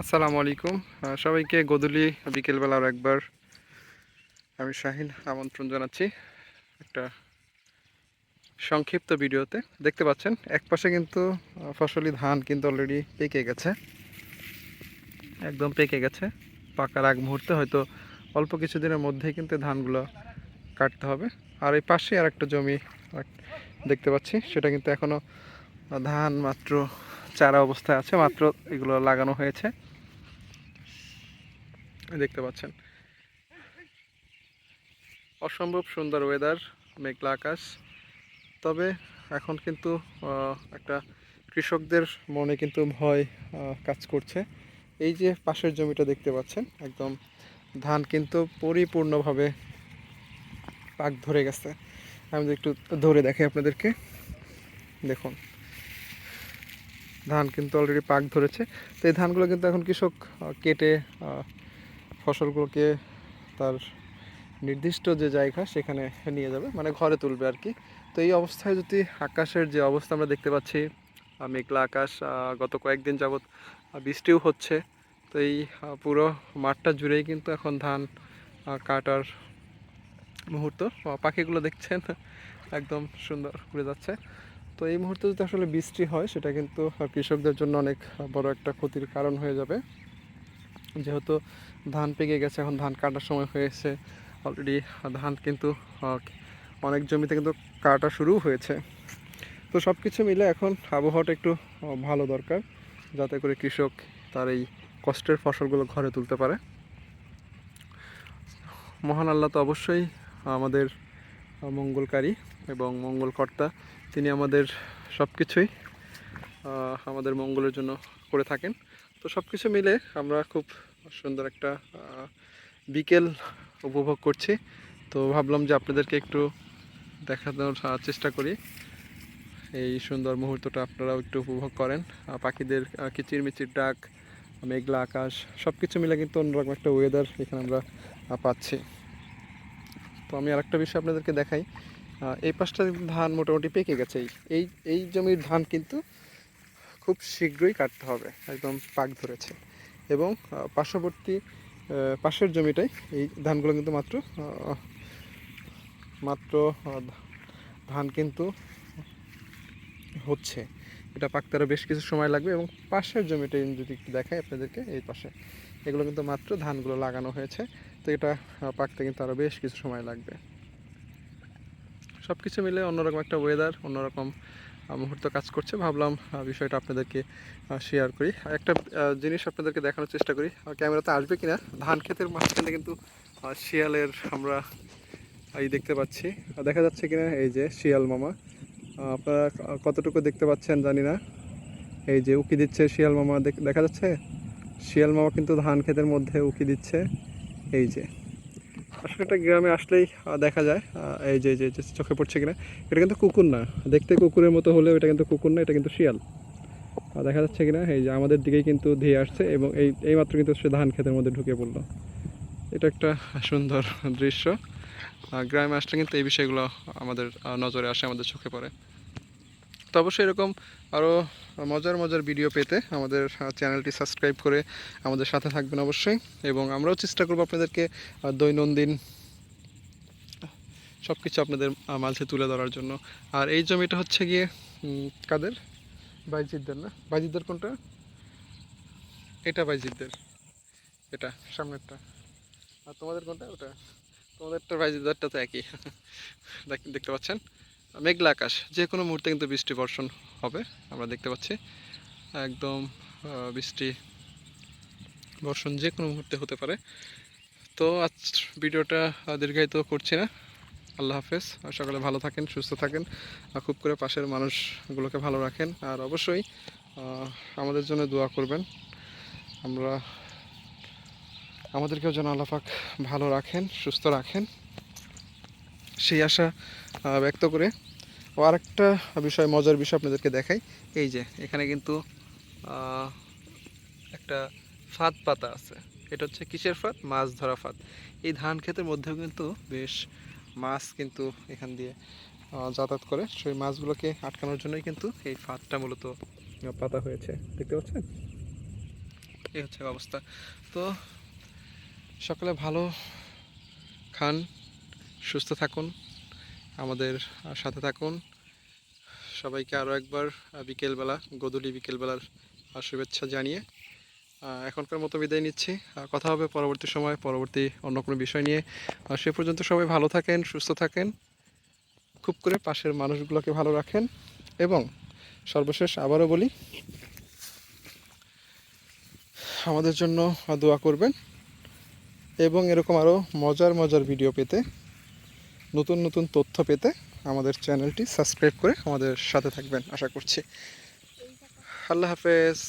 আসসালামু আলাইকুম। সবাইকে গদুলি বিকেলবেলা আর একবার আমি শাহিন আমন্ত্রণ জানাচ্ছি একটা সংক্ষিপ্ত ভিডিওতে। দেখতে পাচ্ছেন, এক পাশে কিন্তু ফসলি ধান কিন্তু অলরেডি পেকে গেছে। একদম পেকে গেছে। পাকার আগ মুহূর্তে হয়তো অল্প কিছুদিনের মধ্যেই কিন্তু ধানগুলো কাটতে হবে। আর এই পাশে আর একটা জমি দেখতে পাচ্ছি, সেটা কিন্তু এখনও ধান মাত্র চারা অবস্থায় আছে, মাত্র এগুলো লাগানো হয়েছে। দেখতে পাচ্ছেন। অসম্ভব সুন্দর ওয়েদার মেঘলা আকাশ। তবে এখন কিন্তু একটা কৃষকদের মনে কিন্তু ভয় কাজ করছে। এই যে পাশের জমিটা দেখতে পাচ্ছেন, একদম ধান কিন্তু পরিপূর্ণভাবে পাক ধরে গেছে। আমি একটু ধরে দেখি আপনাদেরকে। দেখুন। ধান কিন্তু অলরেডি পাক ধরেছে। তো এই ধানগুলো কিন্তু এখন কৃষক কেটে ফসলগুলোকে তার নির্দিষ্ট যে জায়গা সেখানে নিয়ে যাবে মানে ঘরে তুলবে আর কি। তো এই অবস্থায় যদি আকাশের যে অবস্থা আমরা দেখতে পাচ্ছি মেঘলা আকাশ গত কয়েকদিন যাবৎ বৃষ্টিও হচ্ছে। তো এই পুরো মাঠটা জুড়েই কিন্তু এখন ধান কাটার মুহূর্ত। পাখিগুলো দেখছেন, একদম সুন্দর ঘুরে যাচ্ছে। তো এই মুহূর্তে যদি আসলে বৃষ্টি হয়, সেটা কিন্তু কৃষকদের জন্য অনেক বড় একটা ক্ষতির কারণ হয়ে যাবে। যেহেতু ধান পেকে গেছে, এখন ধান কাটার সময় হয়েছে। অলরেডি ধান কিন্তু অনেক জমিতে কিন্তু কাটা শুরু হয়েছে। তো সব কিছু মিলে এখন আবহাওয়াটা একটু ভালো দরকার, যাতে করে কৃষক তার এই কষ্টের ফসলগুলো ঘরে তুলতে পারে। মহান আল্লাহ তো অবশ্যই আমাদের মঙ্গলকারী এবং মঙ্গলকর্তা। তিনি আমাদের সব কিছুই আমাদের মঙ্গলের জন্য করে থাকেন। তো সব কিছু মিলে আমরা খুব সুন্দর একটা বিকেল উপভোগ করছি। তো ভাবলাম যে আপনাদেরকে একটু দেখানোর চেষ্টা করি। এই সুন্দর মুহূর্তটা আপনারাও একটু উপভোগ করেন। পাখিদের কিচিরমিচির ডাক, মেঘলা আকাশ সব কিছু মিলে কিন্তু অন্যরকম একটা ওয়েদার এখানে আমরা পাচ্ছি। তো আমি আরেকটা বিষয় আপনাদেরকে দেখাই। এই পাশটা ধান মোটামুটি পেকে গেছে। এই- এই জমির ধান কিন্তু খুব শীঘ্রই কাটতে হবে, একদম পাক ধরেছে। এবং পার্শ্ববর্তী পাশের জমিটাই এই ধানগুলো কিন্তু মাত্র মাত্র ধান কিন্তু হচ্ছে। এটা পাকতে আরও বেশ কিছু সময় লাগবে এবং পাশের জমিটা যদি একটু দেখাই আপনাদেরকে, এই পাশে। এগুলো কিন্তু মাত্র ধানগুলো লাগানো হয়েছে, তো এটা পাকতে কিন্তু আরও বেশ কিছু সময় লাগবে। সব কিছু মিলে অন্যরকম একটা ওয়েদার অন্যরকম মুহূর্ত কাজ করছে। ভাবলাম বিষয়টা আপনাদেরকে শেয়ার করি। একটা জিনিস আপনাদেরকে দেখানোর চেষ্টা করি ক্যামেরাতে আসবে কিনা? ধান ক্ষেতের মাঝখানে কিন্তু শিয়ালের আমরা এই দেখতে পাচ্ছি। দেখা যাচ্ছে কিনা? এই যে শিয়াল মামা। আপনারা কতটুকু দেখতে পাচ্ছেন জানি না। এই যে উকি দিচ্ছে শিয়াল মামা, দেখ- দেখা যাচ্ছে? শিয়াল মামা কিন্তু ধান ক্ষেতের মধ্যে উকি দিচ্ছে। এই যে। আসলে একটা গ্রামে আসলেই দেখা যায় এই যে যে চোখে পড়ছে কিনা, এটা কিন্তু কুকুর না। দেখতে কুকুরের মতো হলেও এটা কিন্তু কুকুর না, এটা কিন্তু শিয়াল। দেখা যাচ্ছে কিনা, এই যে আমাদের দিকেই কিন্তু ধেয়ে আসছে এবং এই এইমাত্র কিন্তু সে ধান ক্ষেতের মধ্যে ঢুকে পড়ল। এটা একটা সুন্দর দৃশ্য। গ্রামে আসলে কিন্তু এই বিষয়গুলো আমাদের নজরে আসে, আমাদের চোখে পড়ে। তো অবশ্যই এরকম আরও মজার মজার ভিডিও পেতে আমাদের চ্যানেলটি সাবস্ক্রাইব করে আমাদের সাথে থাকবেন অবশ্যই। এবং আমরাও চেষ্টা করব আপনাদেরকে দৈনন্দিন সব কিছু আপনাদের মাঝে তুলে ধরার জন্য। আর এই জমিটা হচ্ছে গিয়ে কাদের? বাইজিদদের না? বাইজিদদের কোনটা? এটা বাইজিদদের। এটা, সামনেরটা। আর তোমাদের কোনটা? ওটা। তোমাদেরটা বাইজিদদারটা তো একই। দেখতে পাচ্ছেন? মেঘলা আকাশ, যে কোনো মুহূর্তে কিন্তু বৃষ্টি বর্ষণ হবে, আমরা দেখতে পাচ্ছি। একদম বৃষ্টি বর্ষণ যে কোনো মুহূর্তে হতে পারে। তো আজ ভিডিওটা দীর্ঘায়িত করছি না। আল্লাহ হাফেজ সকালে ভালো থাকেন, সুস্থ থাকেন খুব করে পাশের মানুষগুলোকে ভালো রাখেন। আর অবশ্যই আমাদের জন্য দোয়া করবেন। আমরা, আমাদেরকেও যেন আল্লাহ পাক ভালো রাখেন, সুস্থ রাখেন। সেই আশা ব্যক্ত করে। ও আরেকটা বিষয়, মজার বিষয় আপনাদেরকে দেখাই। এই যে, এখানে কিন্তু একটা ফাঁদ পাতা আছে। এটা হচ্ছে কিসের ফাঁদ? মাছ ধরা ফাঁদ। এই ধান ক্ষেতের মধ্যেও কিন্তু বেশ মাছ কিন্তু এখান দিয়ে যাতায়াত করে। সেই মাছগুলোকে আটকানোর জন্যই কিন্তু এই ফাঁদটা মূলত পাতা হয়েছে। দেখতে পাচ্ছেন? এই হচ্ছে অবস্থা। তো, সকালে ভালো খান সুস্থ থাকুন, আমাদের সাথে থাকুন। সবাইকে আরও একবার বিকেলবেলা, গধূলি বিকেলবেলার শুভেচ্ছা জানিয়ে এখনকার মতো বিদায় নিচ্ছি। কথা হবে পরবর্তী সময়, পরবর্তী অন্য কোনো বিষয় নিয়ে। সে পর্যন্ত সবাই ভালো থাকেন, সুস্থ থাকেন। খুব করে পাশের মানুষগুলোকে ভালো রাখেন। এবং সর্বশেষ আবারও বলি, আমাদের জন্য দোয়া করবেন। এবং এরকম আরও মজার মজার ভিডিও পেতে নতুন নতুন তথ্য পেতে আমাদের চ্যানেলটি সাবস্ক্রাইব করে আমাদের সাথে থাকবেন, আশা করছি। আল্লাহ হাফেজ।